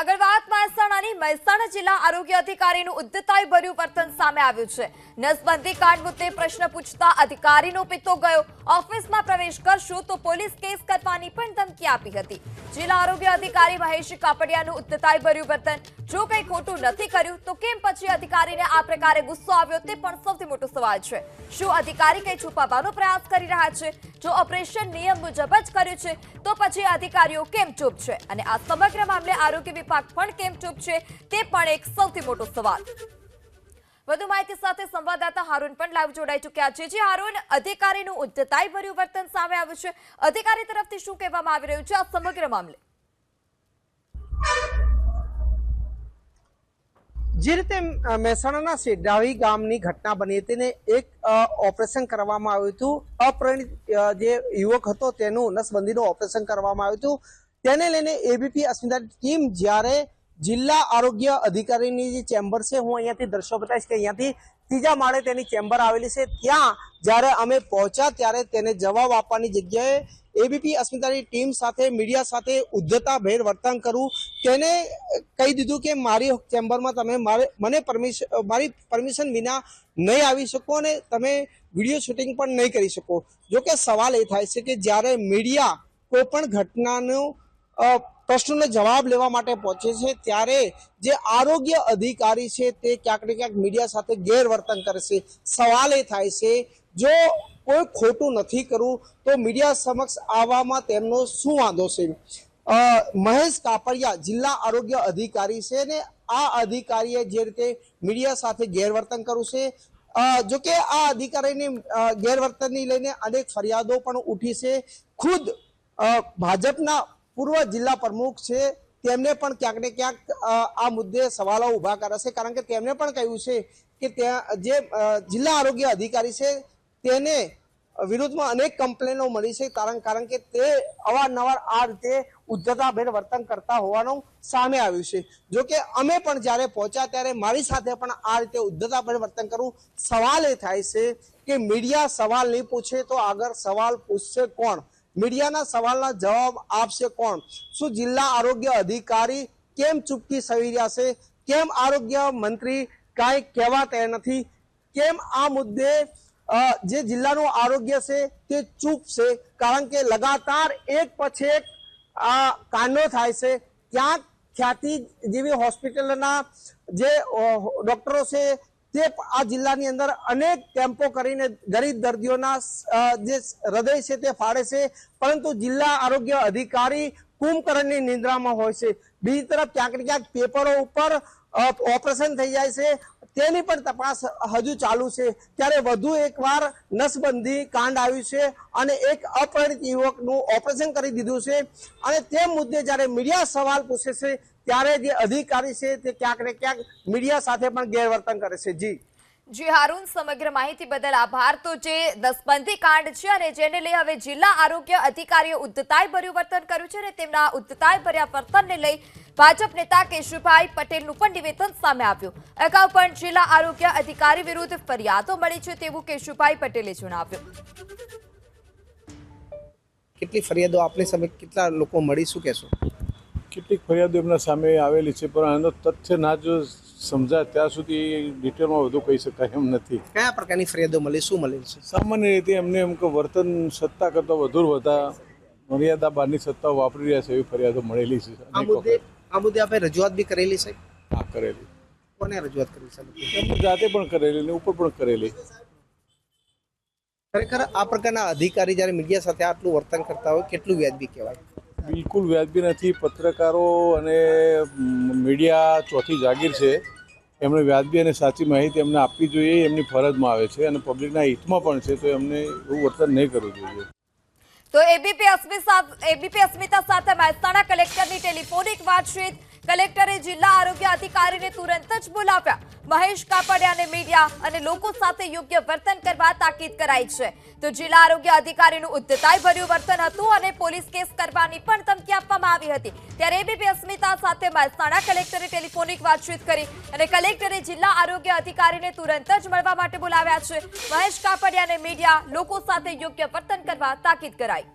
આગળ મહેસાણાની મહેસાણા જિલ્લા આરોગ્ય અધિકારીનું ઉદ્ધતાઈ ભર્યું વર્તન સામે આવ્યું છે. નસબંધી કાંડ મુદ્દે પ્રશ્ન પૂછતા અધિકારીનો પિત્તો ગયો. ઓફિસમાં પ્રવેશ કરશો તો પોલીસ કેસ કરવાની પણ ધમકી આપી હતી. જિલ્લા આરોગ્ય અધિકારી મહેશ કાપડિયાનું ઉદ્ધતાઈ ભર્યું વર્તન. જો કંઈ ખોટું નથી કર્યું, તો કેમ પછી અધિકારીને આ પ્રકારે ગુસ્સો આવ્યો તે પણ સૌથી મોટો સવાલ છે. શું અધિકારી કંઈ છુપાવવાનો પ્રયાસ કરી રહ્યા છે? જો ઓપરેશન નિયમ મુજબ જ કર્યું છે, તો પછી અધિકારીઓ કેમ ચૂપ છે? અને આ સમગ્ર મામલે આરોગ્ય વિભાગ પણ કેમ ચૂપ છે, તે પણ એક સૌથી મોટો સવાલ. વધુ માહિતી સાથે સંવાદદાતા હારૂન પણ લાઈવ જોડાઈ ચૂક્યા છે. જે હારૂન, અધિકારીનું ઉદ્ધતાઈ ભર્યું વર્તન સામે આવ્યું છે. અધિકારી તરફથી શું કહેવામાં આવી રહ્યું છે? આ સમગ્ર મામલે. જે રીતે મહેસાણાના સેડાવી ગામની ઘટના બની હતી ને એક ઓપરેશન કરવામાં આવ્યું હતું. અપરિણિત જે યુવક હતો તેનું નસબંધીનું ઓપરેશન કરવામાં આવ્યું હતું. તેને લઈને એબીપી અસ્મિતા ટીમ જ્યારે જિલ્લા આરોગ્ય અધિકારીની જે ચેમ્બર છે, હું અહીંયાથી દ્રશ્યો બતાવીશ કે અહીંયાથી ત્રીજા માળે તેની ચેમ્બર આવેલી છે. ત્યાં જ્યારે અમે પહોંચ્યા ત્યારે તેને જવાબ આપવાની જગ્યાએ એબીપી અસ્મિતાની ટીમ સાથે, મીડિયા સાથે ઉદ્ધતા ભેર વર્તન કરવું તેને કહી દીધું કે મારી ચેમ્બરમાં તમે મારે, મને પરમિશન મારી પરમિશન વિના નહીં આવી શકો અને તમે વીડિયો શૂટિંગ પણ નહીં કરી શકો. જો કે સવાલ એ થાય છે કે જ્યારે મીડિયા કોઈ પણ ઘટનાનો પ્રશ્નોનો જવાબ લેવા માટે પહોંચે છે ત્યારે જે આરોગ્ય અધિકારી છે તે ક્યાંક ને ક્યાંક મીડિયા સાથે ગેરવર્તન કરે છે સવાલ એ થાય છે, જો કોઈ ખોટું નથી કરવું, તો મીડિયા સમક્ષ આવવામાં તેમનો શું વાંધો છે? મહેશ કાપડિયા જિલ્લા આરોગ્ય અધિકારી છે ને આ અધિકારીએ જે રીતે મીડિયા સાથે ગેરવર્તન કર્યું છે. જો કે આ અધિકારીની ગેરવર્તનની લઈને અનેક ફરિયાદો પણ ઉઠી છે. ખુદ ભાજપના પૂર્વ જિલ્લા પ્રમુખ છે, તેમને પણ ક્યાંક ને ક્યાંક આ મુદ્દે સવાલો ઊભા કર્યા છે કારણ કે તેમણે પણ કહ્યું છે કે ત્યાં, જે જિલ્લા આરોગ્ય અધિકારી છે, તેને વિરુદ્ધમાં અનેક કમ્પ્લેનો મળી છે. કારણ કારણ કે તે અવારનવાર આ રીતે ઉદ્ધતાભેર વર્તન કરતા હોવાનું સામે આવ્યું છે. જો કે અમે પણ જ્યારે પહોંચ્યા ત્યારે મારી સાથે પણ આ રીતે ઉદ્ધતાભેર વર્તન કરવું સવાલ એ થાય છે કે મીડિયા સવાલ નહીં પૂછે તો આગળ સવાલ પૂછશે કોણ? મીડિયાના સવાલના જવાબ આપશે કોણ? શું જિલ્લા આરોગ્ય અધિકારી કેમ ચૂપકી સવી રહ્યા છે? કેમ આરોગ્ય મંત્રી કાંઈ કહેવા તૈયાર નથી? કેમ આ મુદ્દે જે જિલ્લાનું આરોગ્ય છે તે ચૂપ છે? કારણ કે લગાતાર એક પછી એક આ કાંડો થાય છે. ક્યાંક ખ્યાતિ જેવી હોસ્પિટલના જે ડોક્ટરો છે તે આ જિલ્લાની અંદર અનેક કેમ્પો કરીને ગરીબ દર્દીઓના જે હૃદય છે તે ફાળે છે, પરંતુ જિલ્લા આરોગ્ય અધિકારી કુંભકરણની નિંદ્રામાં હોય છે. બીજી તરફ ક્યાંક ક્યાંક પેપરો ઉપર ઓપરેશન થઈ જાય છે. તેની પણ તપાસ હજુ ચાલુ છે. ત્યારે વધુ એકવાર નસબંધી કાંડ આવ્યું છે અને એક અપરિણિત યુવકનું ઓપરેશન કરી દીધું છે. અને તે મુદ્દે જ્યારે મીડિયા સવાલ પૂછે છે ત્યારે જે અધિકારી છે તે ક્યાંક ને ક્યાંક મીડિયા સાથે પણ ગેરવર્તન કરે છે. જી. જી હારૂન સમગ્ર માહિતી બદલ આભાર. તો જે દસબંધી કાંડ છે અને જેને લઈ હવે જિલ્લા આરોગ્ય અધિકારીએ ઉદ્ધતાય ભર્યું વર્તન કર્યું છે અને તેમના ઉદ્ધતાય ભર્યા વર્તનને લઈ ભાજપ નેતા કેશુભાઈ પટેલનું પણ નિવેદન સામે આવ્યું. અગાઉ પણ જિલ્લા આરોગ્ય અધિકારી વિરુદ્ધ ફરિયાદો મળી છે તેવું કેશુભાઈ પટેલે જણાવ્યું. કેટલી ફરિયાદો આપની સામે કેટલા લોકો મળી શું કહેશો? કેટલીક ફરિયાદો એમના સામે આવેલી છે પણ આનો તથ્ય ના જો સમજાય ત્યાં સુધી ડિટેલમાં વધુ કહી શકાય એમ નથી. કયા પ્રકારની ફરિયાદો મળી શું મળે છે? સામાન્ય રીતે એમને એમ કે વર્તન સત્તા કરતાં વધુ વધારે મર્યાદા બહારની સત્તાઓ વાપરી રહ્યા છે એવી ફરિયાદો મળેલી છે આ મુદ્દે. આ મુદ્દે આપણે રજૂઆત બી કરેલી છે? હા કરેલી. કોને રજૂઆત કરી છે? એમની જાતે પણ કરેલી ને ઉપર પણ કરેલી. ખરેખર આ પ્રકારના અધિકારી જ્યારે મીડિયા સાથે આટલું વર્તન કરતા હોય કેટલું વ્યાજબી કહેવાય? બિલકુલ વ્યાજબી નથી. પત્રકારો અને મીડિયા ચોથી જાગીર છે. એમણે વ્યાજબી અને સાચી માહિતી એમને આપવી જોઈએ, એમની ફરજમાં આવે છે અને પબ્લિકના હિતમાં પણ છે, તો એમને એવું વર્તન નહીં કરવું જોઈએ. તો એબીપી અસ્મિતા એબીપી અસ્મિતા સાથે મહેસાણા કલેક્ટરની ટેલિફોનિક વાતચીત. કલેક્ટરે જિલ્લા આરોગ્ય અધિકારીને તુરંત જ બોલાવ્યા. મહેશ કાપડિયાને મીડિયા અને લોકો સાથે યોગ્ય વર્તન કરવા તાકીદ કરાઈ છે. તો જિલ્લા આરોગ્ય અધિકારીનું ઉદ્ધતાઈ ભર્યું વર્તન હતું અને પોલીસ કેસ કરવાની પણ ધમકી આપવામાં આવી હતી. ત્યારે એબીપી અસ્મિતા સાથે મહેસાણા કલેક્ટરે ટેલિફોનિક વાતચીત કરી અને કલેક્ટરે જિલ્લા આરોગ્ય અધિકારીને તુરંત જ મળવા માટે બોલાવ્યા છે. મહેશ કાપડિયાને મીડિયા લોકો સાથે યોગ્ય વર્તન કરવા તાકીદ કરાઈ.